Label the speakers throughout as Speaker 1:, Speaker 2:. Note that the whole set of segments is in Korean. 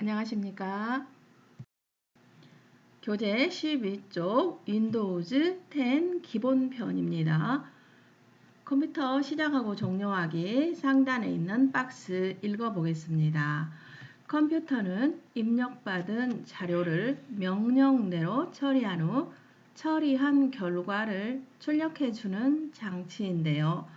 Speaker 1: 안녕하십니까. 교재 12쪽 윈도우즈 10 기본편입니다. 컴퓨터 시작하고 종료하기 상단에 있는 박스 읽어보겠습니다. 컴퓨터는 입력받은 자료를 명령대로 처리한 후 처리한 결과를 출력해주는 장치인데요.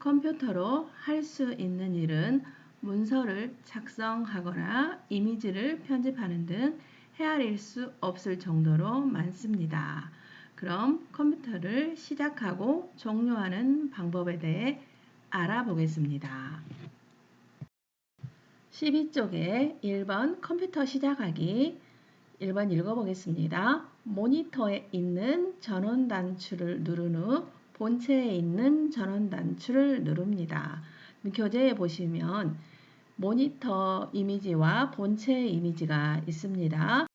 Speaker 1: 컴퓨터로 할 수 있는 일은 문서를 작성하거나 이미지를 편집하는 등 헤아릴 수 없을 정도로 많습니다. 그럼 컴퓨터를 시작하고 종료하는 방법에 대해 알아보겠습니다. 12쪽에 1번 컴퓨터 시작하기 1번 읽어보겠습니다. 모니터에 있는 전원 단추를 누른 후 본체에 있는 전원 단추를 누릅니다. 교재에 보시면 모니터 이미지와 본체 이미지가 있습니다.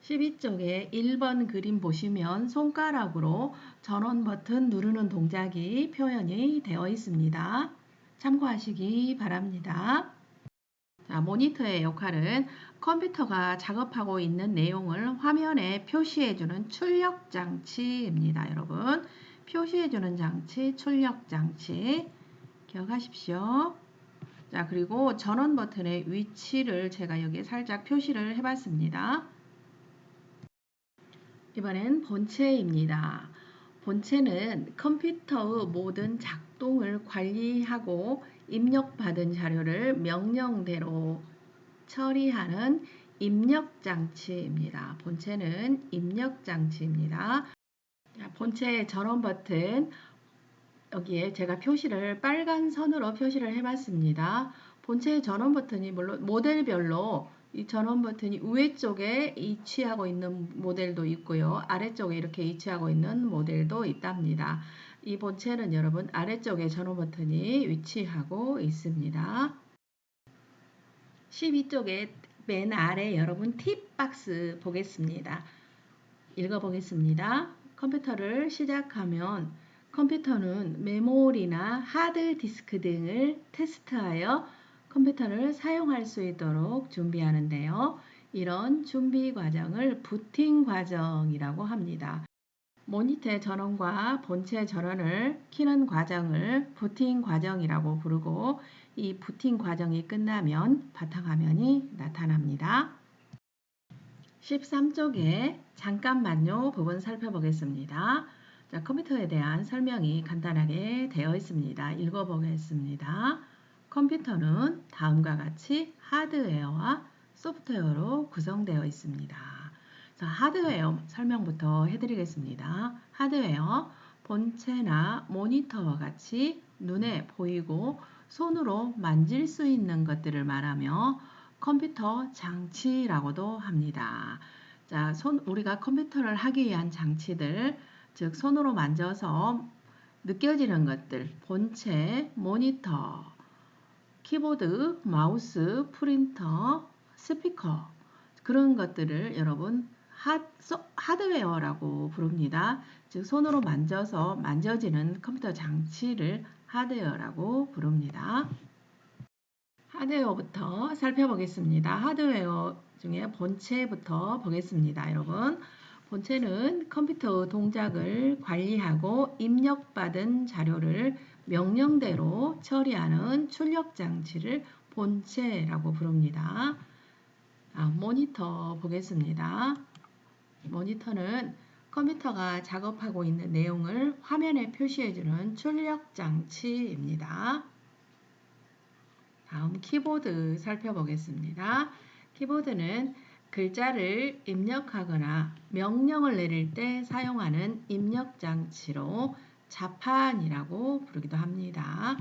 Speaker 1: 12쪽에 1번 그림 보시면 손가락으로 전원 버튼 누르는 동작이 표현이 되어 있습니다. 참고하시기 바랍니다. 자, 모니터의 역할은 컴퓨터가 작업하고 있는 내용을 화면에 표시해주는 출력 장치입니다. 여러분 표시해주는 장치, 출력 장치 기억하십시오. 자, 그리고 전원 버튼의 위치를 제가 여기에 살짝 표시를 해봤습니다. 이번엔 본체입니다. 본체는 컴퓨터의 모든 작동을 관리하고 입력받은 자료를 명령대로 처리하는 입력장치입니다. 본체는 입력장치입니다. 본체의 전원 버튼 여기에 제가 표시를 빨간 선으로 표시를 해봤습니다. 본체 전원 버튼이 물론 모델별로 이 전원 버튼이 위에 쪽에 위치하고 있는 모델도 있고요. 아래쪽에 이렇게 위치하고 있는 모델도 있답니다. 이 본체는 여러분 아래쪽에 전원 버튼이 위치하고 있습니다. 12쪽에 맨 아래 여러분 팁 박스 보겠습니다. 읽어보겠습니다. 컴퓨터를 시작하면 컴퓨터는 메모리나 하드디스크 등을 테스트하여 컴퓨터를 사용할 수 있도록 준비하는데요. 이런 준비 과정을 부팅 과정이라고 합니다. 모니터의 전원과 본체 전원을 키는 과정을 부팅 과정이라고 부르고 이 부팅 과정이 끝나면 바탕화면이 나타납니다. 13쪽에 잠깐만요 부분 살펴보겠습니다. 자, 컴퓨터에 대한 설명이 간단하게 되어 있습니다. 읽어보겠습니다. 컴퓨터는 다음과 같이 하드웨어와 소프트웨어로 구성되어 있습니다. 자, 하드웨어 설명부터 해드리겠습니다. 하드웨어, 본체나 모니터와 같이 눈에 보이고 손으로 만질 수 있는 것들을 말하며 컴퓨터 장치라고도 합니다. 자, 손, 우리가 컴퓨터를 하기 위한 장치들, 즉 손으로 만져서 느껴지는 것들, 본체, 모니터, 키보드, 마우스, 프린터, 스피커 그런 것들을 여러분 하, 하드웨어라고 부릅니다. 즉 손으로 만져서 만져지는 컴퓨터 장치를 하드웨어라고 부릅니다. 하드웨어부터 살펴보겠습니다. 하드웨어 중에 본체부터 보겠습니다. 여러분 본체는 컴퓨터 동작을 관리하고 입력받은 자료를 명령대로 처리하는 출력 장치를 본체라고 부릅니다. 아, 모니터 보겠습니다. 모니터는 컴퓨터가 작업하고 있는 내용을 화면에 표시해주는 출력 장치입니다. 다음 키보드 살펴보겠습니다. 키보드는 글자를 입력하거나 명령을 내릴 때 사용하는 입력 장치로 자판이라고 부르기도 합니다.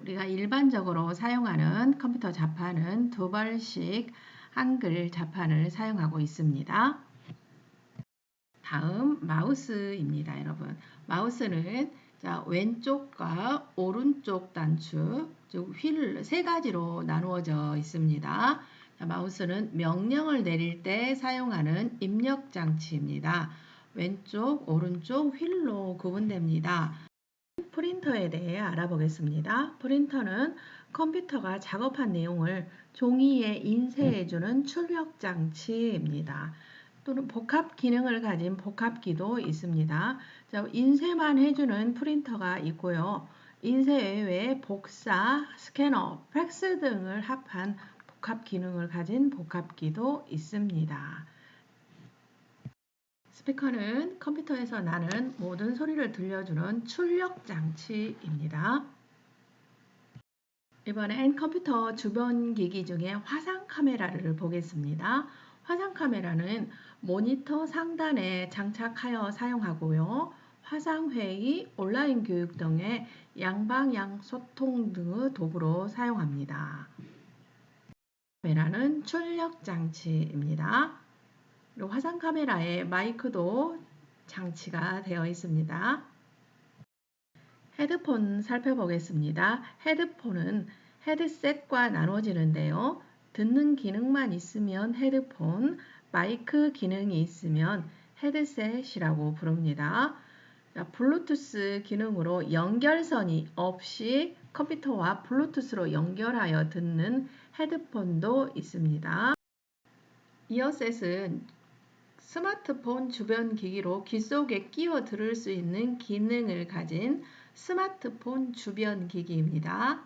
Speaker 1: 우리가 일반적으로 사용하는 컴퓨터 자판은 두 발씩 한글 자판을 사용하고 있습니다. 다음 마우스입니다, 여러분. 마우스는 자, 왼쪽과 오른쪽 단추, 즉휠 세 가지로 나누어져 있습니다. 마우스는 명령을 내릴 때 사용하는 입력 장치입니다. 왼쪽, 오른쪽 휠로 구분됩니다. 프린터에 대해 알아보겠습니다. 프린터는 컴퓨터가 작업한 내용을 종이에 인쇄해주는 출력 장치입니다. 또는 복합 기능을 가진 복합기도 있습니다. 자, 인쇄만 해주는 프린터가 있고요. 인쇄 외에 복사, 스캐너, 팩스 등을 합한 복합 기능을 가진 복합기도 있습니다. 스피커는 컴퓨터에서 나는 모든 소리를 들려주는 출력 장치입니다. 이번엔 컴퓨터 주변 기기 중에 화상 카메라를 보겠습니다. 화상 카메라는 모니터 상단에 장착하여 사용하고요. 화상회의, 온라인 교육 등의 양방향 소통 등의 도구로 사용합니다. 카메라는 출력 장치입니다. 화상 카메라에 마이크도 장치가 되어 있습니다. 헤드폰 살펴보겠습니다. 헤드폰은 헤드셋과 나눠지는데요. 듣는 기능만 있으면 헤드폰, 마이크 기능이 있으면 헤드셋이라고 부릅니다. 자, 블루투스 기능으로 연결선이 없이 컴퓨터와 블루투스로 연결하여 듣는 헤드폰도 있습니다. 이어셋은 스마트폰 주변 기기로 귀 속에 끼워 들을 수 있는 기능을 가진 스마트폰 주변 기기입니다.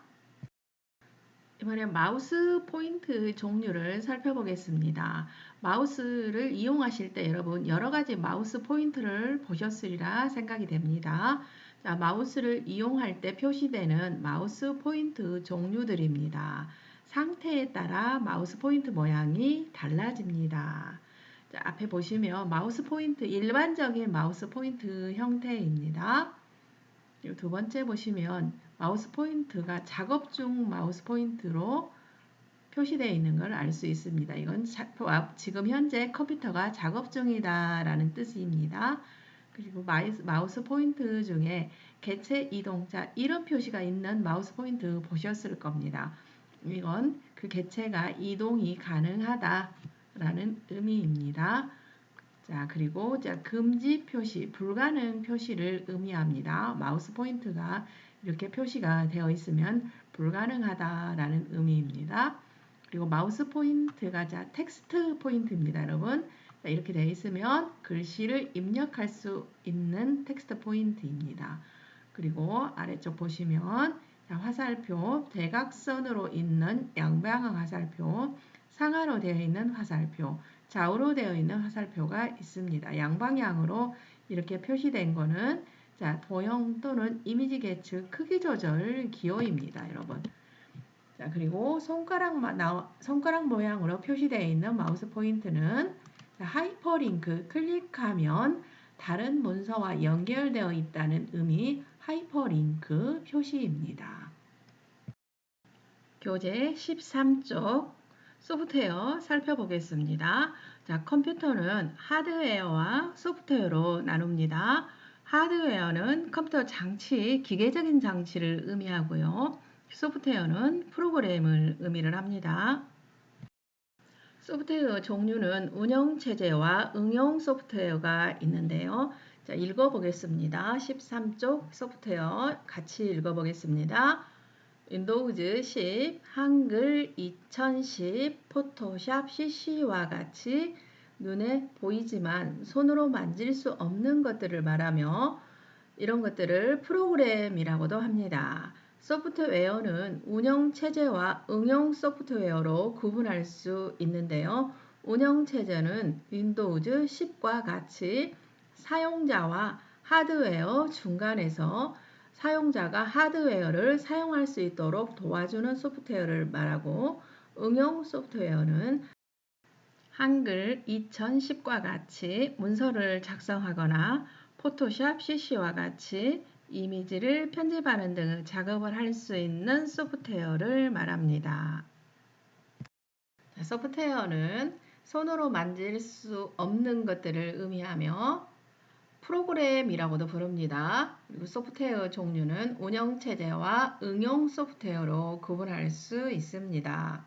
Speaker 1: 이번엔 마우스 포인트 종류를 살펴보겠습니다. 마우스를 이용하실 때 여러분 여러 가지 마우스 포인트를 보셨으리라 생각이 됩니다. 자, 마우스를 이용할 때 표시되는 마우스 포인트 종류들입니다. 상태에 따라 마우스 포인트 모양이 달라집니다. 자, 앞에 보시면 마우스 포인트 일반적인 마우스 포인트 형태입니다. 두 번째 보시면 마우스 포인트가 작업 중 마우스 포인트로 표시되어 있는 걸 알 수 있습니다. 이건 지금 현재 컴퓨터가 작업 중이다 라는 뜻입니다. 그리고 마우스 포인트 중에 개체 이동자 이런 표시가 있는 마우스 포인트 보셨을 겁니다. 이건 그 개체가 이동이 가능하다 라는 의미입니다. 자, 그리고 자, 금지 표시, 불가능 표시를 의미합니다. 마우스 포인트가 이렇게 표시가 되어 있으면 불가능하다라는 의미입니다. 그리고 마우스 포인트가 자, 텍스트 포인트입니다, 여러분. 자, 이렇게 되어 있으면 글씨를 입력할 수 있는 텍스트 포인트입니다. 그리고 아래쪽 보시면 자, 화살표, 대각선으로 있는 양방향 화살표, 상하로 되어 있는 화살표, 좌우로 되어 있는 화살표가 있습니다. 양방향으로 이렇게 표시된 거는 자, 도형 또는 이미지 계 측 크기 조절 기호입니다, 여러분. 자, 그리고 손가락, 손가락 모양으로 표시되어 있는 마우스 포인트는 하이퍼링크 클릭하면 다른 문서와 연결되어 있다는 의미 하이퍼링크 표시입니다. 교재 13쪽 소프트웨어 살펴보겠습니다. 자, 컴퓨터는 하드웨어와 소프트웨어로 나눕니다. 하드웨어는 컴퓨터 장치, 기계적인 장치를 의미하고요. 소프트웨어는 프로그램을 의미를 합니다. 소프트웨어 종류는 운영체제와 응용 소프트웨어가 있는데요. 자, 읽어보겠습니다. 13쪽 소프트웨어 같이 읽어보겠습니다. 윈도우즈 10, 한글 2010, 포토샵 CC와 같이 눈에 보이지만 손으로 만질 수 없는 것들을 말하며 이런 것들을 프로그램이라고도 합니다. 소프트웨어는 운영체제와 응용 소프트웨어로 구분할 수 있는데요. 운영체제는 윈도우즈 10과 같이 사용자와 하드웨어 중간에서 사용자가 하드웨어를 사용할 수 있도록 도와주는 소프트웨어를 말하고 응용 소프트웨어는 한글 2010과 같이 문서를 작성하거나 포토샵 CC와 같이 이미지를 편집하는 등 작업을 할 수 있는 소프트웨어를 말합니다. 소프트웨어는 손으로 만질 수 없는 것들을 의미하며 프로그램이라고도 부릅니다. 그리고 소프트웨어 종류는 운영체제와 응용 소프트웨어로 구분할 수 있습니다.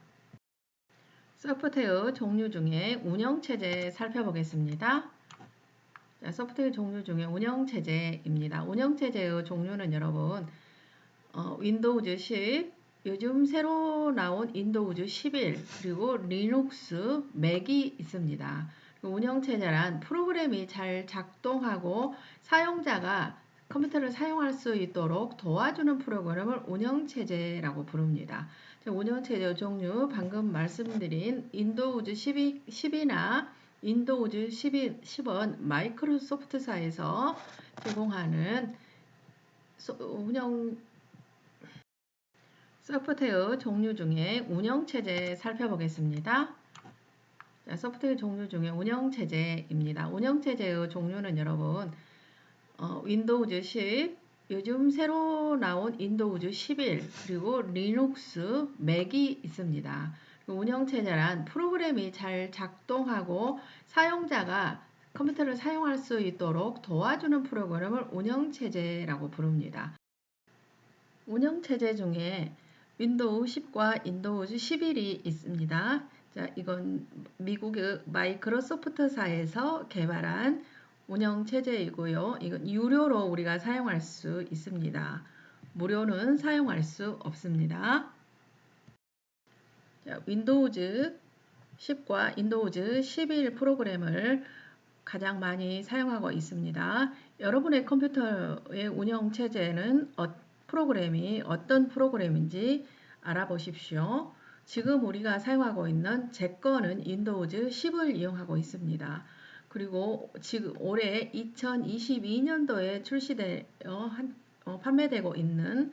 Speaker 1: 소프트웨어 종류 중에 운영체제 살펴보겠습니다. 자, 소프트웨어 종류 중에 운영체제입니다. 운영체제의 종류는 여러분 어, 윈도우즈 10, 요즘 새로 나온 윈도우즈 11 그리고 리눅스 맥이 있습니다. 그 운영체제란 프로그램이 잘 작동하고 사용자가 컴퓨터를 사용할 수 있도록 도와주는 프로그램을 운영체제라고 부릅니다. 운영체제 종류 방금 말씀드린 윈도우즈 12, 10이나 윈도우즈 12, 10은 마이크로소프트사에서 제공하는 운영 소프트웨어 종류 중에 운영체제 살펴보겠습니다. 자, 소프트웨어 종류 중에 운영체제입니다. 운영체제의 종류는 여러분 어, 윈도우즈 10, 요즘 새로 나온 윈도우즈 11 그리고 리눅스 맥이 있습니다. 운영체제란 프로그램이 잘 작동하고 사용자가 컴퓨터를 사용할 수 있도록 도와주는 프로그램을 운영체제라고 부릅니다. 운영체제 중에 윈도우 10과 윈도우즈 11이 있습니다. 자, 이건 미국의 마이크로소프트사에서 개발한 운영 체제이고요. 이건 유료로 우리가 사용할 수 있습니다. 무료는 사용할 수 없습니다. 자, 윈도우즈 10과 윈도우즈 11 프로그램을 가장 많이 사용하고 있습니다. 여러분의 컴퓨터의 운영 체제는 어, 프로그램이 어떤 프로그램인지 알아보십시오. 지금 우리가 사용하고 있는 제 거는 윈도우즈 10을 이용하고 있습니다. 그리고 지금 올해 2022년도에 출시되어 한, 어, 판매되고 있는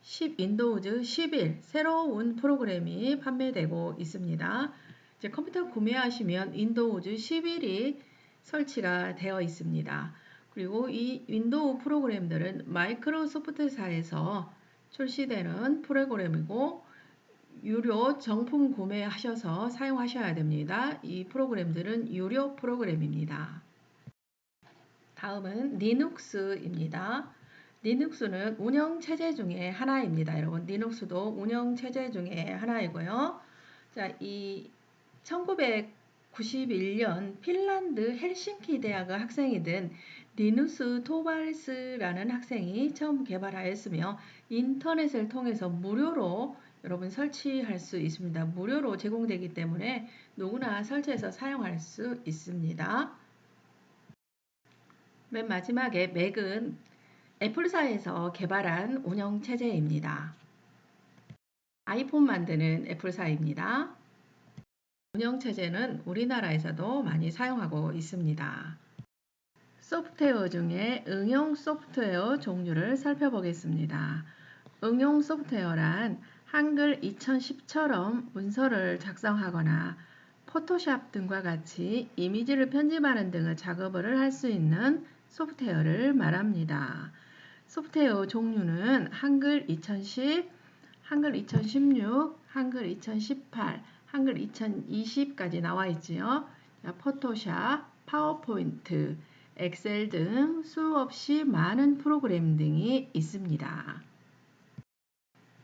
Speaker 1: 10 윈도우즈 11 새로운 프로그램이 판매되고 있습니다. 이제 컴퓨터 구매하시면 윈도우즈 11이 설치가 되어 있습니다. 그리고 이 윈도우 프로그램들은 마이크로소프트사에서 출시되는 프로그램이고 유료 정품 구매하셔서 사용하셔야 됩니다. 이 프로그램들은 유료 프로그램입니다. 다음은 리눅스입니다. 리눅스는 운영 체제 중에 하나입니다. 여러분, 리눅스도 운영 체제 중에 하나이고요. 자, 이 1991년 핀란드 헬싱키 대학의 학생이든 리누스 토발스라는 학생이 처음 개발하였으며 인터넷을 통해서 무료로 여러분 설치할 수 있습니다. 무료로 제공되기 때문에 누구나 설치해서 사용할 수 있습니다. 맨 마지막에 맥은 애플사에서 개발한 운영 체제입니다. 아이폰 만드는 애플사입니다. 운영 체제는 우리나라에서도 많이 사용하고 있습니다. 소프트웨어 중에 응용 소프트웨어 종류를 살펴보겠습니다. 응용 소프트웨어란 한글 2010처럼 문서를 작성하거나 포토샵 등과 같이 이미지를 편집하는 등의 작업을 할 수 있는 소프트웨어를 말합니다. 소프트웨어 종류는 한글 2010, 한글 2016, 한글 2018, 한글 2020까지 나와 있지요. 포토샵, 파워포인트, 엑셀 등 수없이 많은 프로그램 등이 있습니다.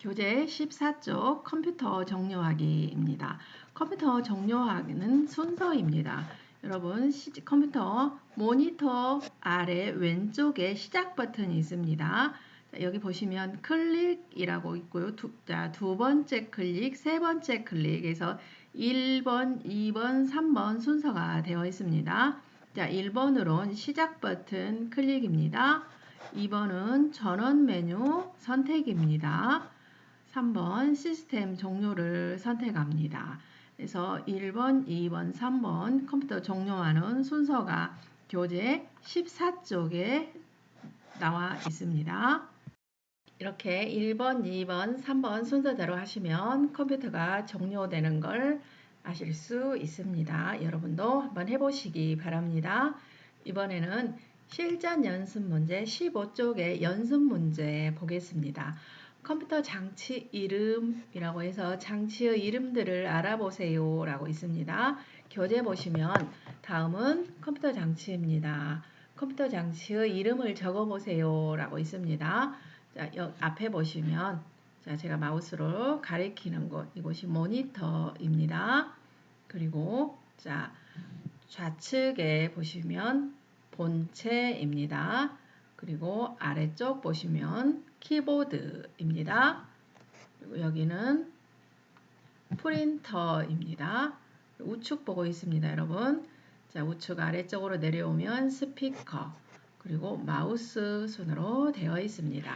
Speaker 1: 교재 14쪽 컴퓨터 정료하기입니다. 컴퓨터 정료하기는 순서입니다. 여러분 컴퓨터 모니터 아래 왼쪽에 시작 버튼이 있습니다. 자, 여기 보시면 클릭이라고 있고요. 두, 자, 두 번째 클릭, 세 번째 클릭에서 1번, 2번, 3번 순서가 되어 있습니다. 자, 1번으론 시작 버튼 클릭입니다. 2번은 전원 메뉴 선택입니다. 3번 시스템 종료를 선택합니다. 그래서 1번, 2번, 3번 컴퓨터 종료하는 순서가 교재 14쪽에 나와 있습니다. 이렇게 1번, 2번, 3번 순서대로 하시면 컴퓨터가 종료되는 걸 아실 수 있습니다. 여러분도 한번 해보시기 바랍니다. 이번에는 실전 연습 문제 15쪽의 연습 문제 보겠습니다. 컴퓨터 장치 이름이라고 해서 장치의 이름들을 알아보세요 라고 있습니다. 교재 보시면 다음은 컴퓨터 장치입니다. 컴퓨터 장치의 이름을 적어보세요 라고 있습니다. 자, 여, 앞에 보시면 자, 제가 마우스로 가리키는 곳 이곳이 모니터입니다. 그리고 자, 좌측에 보시면 본체입니다. 그리고 아래쪽 보시면 키보드입니다. 그리고 여기는 프린터입니다. 우측 보고 있습니다, 여러분. 자, 우측 아래쪽으로 내려오면 스피커, 그리고 마우스 순으로 되어 있습니다.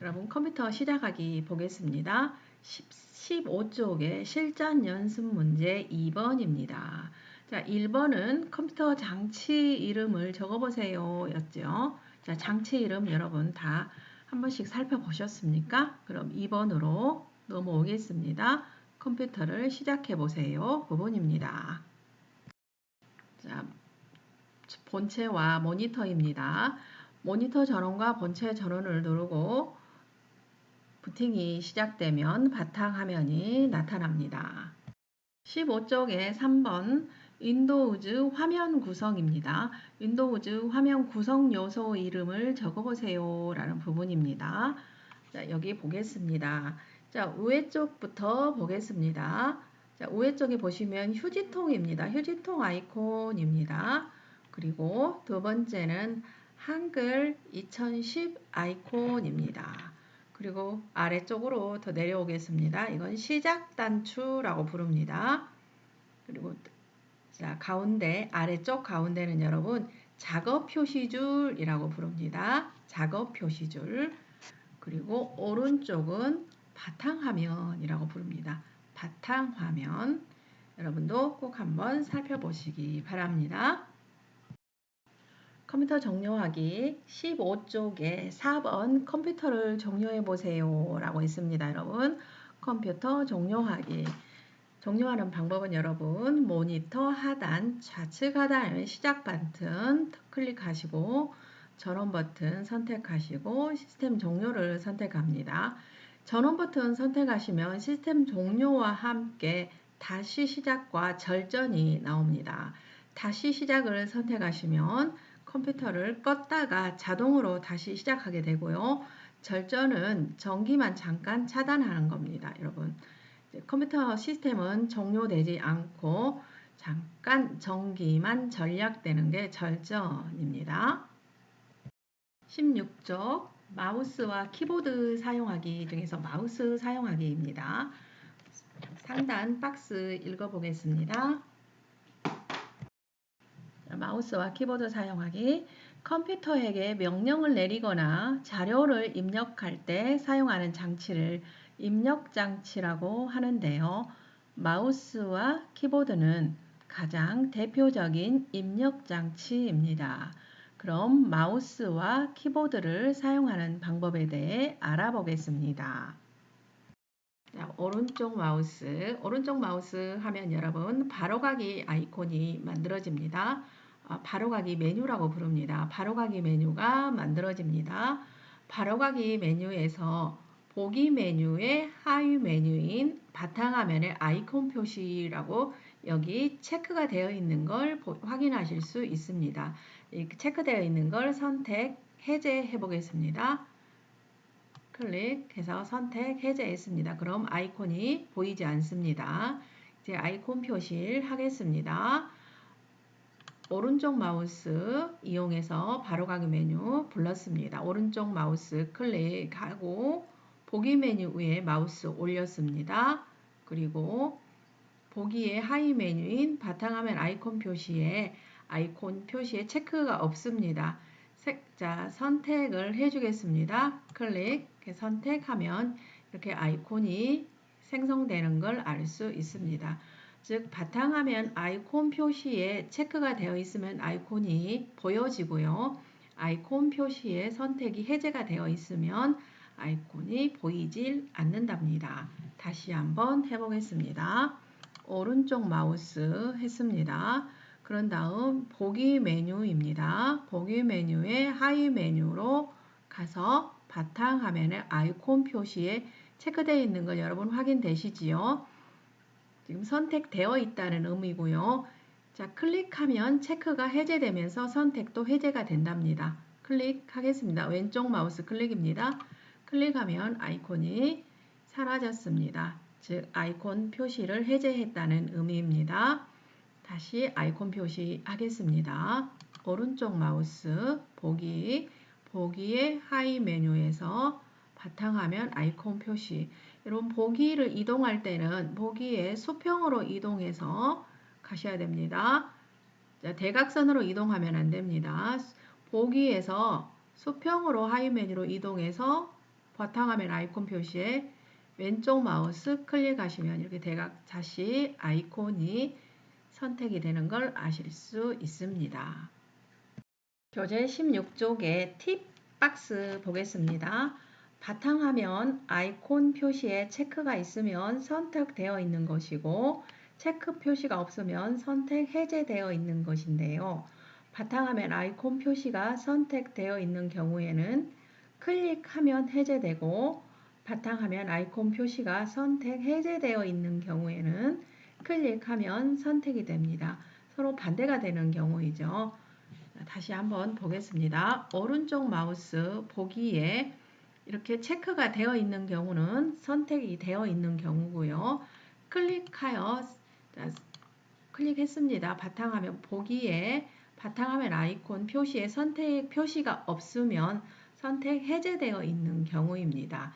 Speaker 1: 여러분 컴퓨터 시작하기 보겠습니다. 15쪽의 실전 연습 문제 2번입니다. 자, 1번은 컴퓨터 장치 이름을 적어보세요 였죠. 자, 장치 이름 여러분 다 한 번씩 살펴보셨습니까? 그럼 2번으로 넘어오겠습니다. 컴퓨터를 시작해 보세요. 부분입니다. 자, 본체와 모니터입니다. 모니터 전원과 본체 전원을 누르고 부팅이 시작되면 바탕화면이 나타납니다. 15쪽에 3번 윈도우즈 화면 구성입니다. 윈도우즈 화면 구성 요소 이름을 적어보세요 라는 부분입니다. 자, 여기 보겠습니다. 자, 우회 쪽부터 보겠습니다. 자, 우회 쪽에 보시면 휴지통입니다. 휴지통 아이콘입니다. 그리고 두 번째는 한글 2010 아이콘입니다. 그리고 아래쪽으로 더 내려오겠습니다. 이건 시작 단추라고 부릅니다. 그리고 자, 가운데 아래쪽 가운데는 여러분 작업 표시줄이라고 부릅니다. 작업 표시줄. 그리고 오른쪽은 바탕화면이라고 부릅니다. 바탕화면. 여러분도 꼭 한번 살펴보시기 바랍니다. 컴퓨터 종료하기 15쪽에 4번 컴퓨터를 종료해 보세요 라고 있습니다 여러분 컴퓨터 종료하기 종료하는 방법은 여러분 모니터 하단 좌측 하단에 시작 버튼 클릭하시고 전원 버튼 선택하시고 시스템 종료를 선택합니다 전원 버튼 선택하시면 시스템 종료와 함께 다시 시작과 절전이 나옵니다 다시 시작을 선택하시면 컴퓨터를 껐다가 자동으로 다시 시작하게 되고요. 절전은 전기만 잠깐 차단하는 겁니다. 여러분 컴퓨터 시스템은 종료되지 않고 잠깐 전기만 전략되는 게 절전입니다. 16쪽 마우스와 키보드 사용하기 중에서 마우스 사용하기입니다. 상단 박스 읽어보겠습니다. 마우스와 키보드 사용하기 컴퓨터에게 명령을 내리거나 자료를 입력할 때 사용하는 장치를 입력 장치라고 하는데요. 마우스와 키보드는 가장 대표적인 입력 장치입니다. 그럼 마우스와 키보드를 사용하는 방법에 대해 알아보겠습니다. 자, 오른쪽 마우스, 오른쪽 마우스 하면 여러분 바로가기 아이콘이 만들어집니다. 아, 바로가기 메뉴라고 부릅니다. 바로가기 메뉴가 만들어집니다. 바로가기 메뉴에서 보기 메뉴의 하위 메뉴인 바탕화면의 아이콘 표시라고 여기 체크가 되어 있는 걸 확인하실 수 있습니다. 체크되어 있는 걸 선택, 해제해 보겠습니다. 클릭해서 선택, 해제했습니다. 그럼 아이콘이 보이지 않습니다. 이제 아이콘 표시를 하겠습니다. 오른쪽 마우스 이용해서 바로가기 메뉴 불렀습니다. 오른쪽 마우스 클릭하고 보기 메뉴 위에 마우스 올렸습니다. 그리고 보기의 하위 메뉴인 바탕화면 아이콘 표시에 아이콘 표시에 체크가 없습니다. 자, 선택을 해주겠습니다. 클릭, 선택하면 이렇게 아이콘이 생성되는 걸 알 수 있습니다. 즉 바탕화면 아이콘 표시에 체크가 되어 있으면 아이콘이 보여지고요. 아이콘 표시에 선택이 해제가 되어 있으면 아이콘이 보이질 않는답니다. 다시 한번 해보겠습니다. 오른쪽 마우스 했습니다. 그런 다음 보기 메뉴입니다. 보기 메뉴의 하위 메뉴로 가서 바탕 화면의 아이콘 표시에 체크되어 있는 걸 여러분 확인되시지요? 지금 선택되어 있다는 의미고요. 자, 클릭하면 체크가 해제되면서 선택도 해제가 된답니다. 클릭하겠습니다. 왼쪽 마우스 클릭입니다. 클릭하면 아이콘이 사라졌습니다. 즉 아이콘 표시를 해제했다는 의미입니다. 다시 아이콘 표시 하겠습니다. 오른쪽 마우스 보기 보기의 하위 메뉴에서 바탕화면 아이콘 표시 이런 보기를 이동할 때는 보기에 수평으로 이동해서 가셔야 됩니다. 자, 대각선으로 이동하면 안 됩니다. 보기에서 수평으로 하위 메뉴로 이동해서 바탕화면 아이콘 표시에 왼쪽 마우스 클릭하시면 이렇게 대각 다시 아이콘이 선택이 되는 걸 아실 수 있습니다. 교재 16쪽에 팁 박스 보겠습니다. 바탕화면 아이콘 표시에 체크가 있으면 선택되어 있는 것이고 체크 표시가 없으면 선택 해제되어 있는 것인데요. 바탕화면 아이콘 표시가 선택되어 있는 경우에는 클릭하면 해제되고 바탕화면 아이콘 표시가 선택 해제되어 있는 경우에는 클릭하면 선택이 됩니다. 서로 반대가 되는 경우이죠. 다시 한번 보겠습니다. 오른쪽 마우스 보기에 이렇게 체크가 되어 있는 경우는 선택이 되어 있는 경우고요. 클릭하여 클릭했습니다. 바탕화면 보기에 바탕화면 아이콘 표시에 선택 표시가 없으면 선택 해제되어 있는 경우입니다.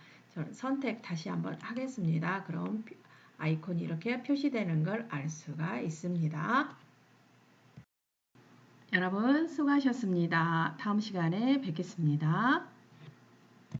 Speaker 1: 선택 다시 한번 하겠습니다. 그럼 아이콘이 이렇게 표시되는 걸 알 수가 있습니다. 여러분 수고하셨습니다. 다음 시간에 뵙겠습니다.